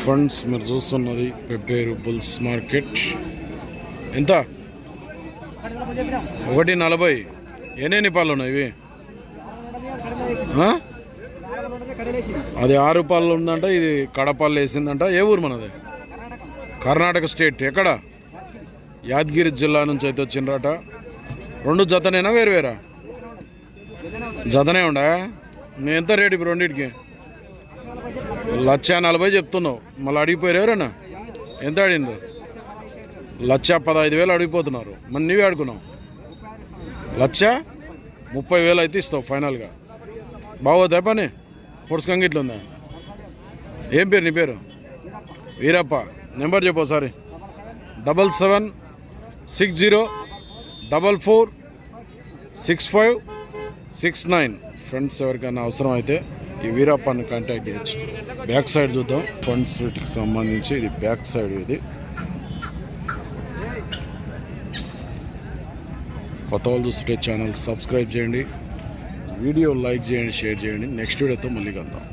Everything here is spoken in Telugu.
ఫ్రెండ్స్ మీరు చూస్తున్నది పెప్పేరు బుల్స్ మార్కెట్ ఎంత? ఒకటి నలభై. ఎన్ని పాలు ఉన్నాయి ఇవి? అది ఆరు పాలు ఉందంట ఇది కడపాలు వేసిందంట. ఏ ఊరు మనది? కర్ణాటక స్టేట్. ఎక్కడ? యాదగిరి జిల్లా నుంచి అయితే వచ్చిండ్రట. రెండు జతనేనా వేరు వేరా? జతనే ఉండా? నేను ఎంత రేటు ఇప్పుడు రెండింటికి? లక్ష నలభై చెప్తున్నావు. మళ్ళీ అడిగిపోయారు ఎవరన్నా ఎంత అడిగింది లక్ష పదహైదు వేలు అడిగిపోతున్నారు. మరి నీవే అడుగున్నావు. లక్ష ముప్పై వేలు అయితే ఇస్తావు ఫైనల్గా. బాగోదా పని? పుడుచుకంగా ఇట్లా ఏం పేరు నీ పేరు? వీరప్ప. నెంబర్ చెప్పు ఒకసారి. Double seven six zero double four six five six nine. Friends ఎవరికైనా అవసరం అయితే ఈ వీరప్పని కాంటాక్ట్ చేయొచ్చు. బ్యాక్ సైడ్ చూద్దాం. ఫ్రంట్ సీట్కి సంబంధించి ఇది బ్యాక్ సైడ్ ఇది. కొత్త వాళ్ళు చూస్తుంటే ఛానల్ సబ్స్క్రైబ్ చేయండి. వీడియో లైక్ చేయండి షేర్ చేయండి. నెక్స్ట్ వీడియోతో మళ్ళీ కలుద్దాం.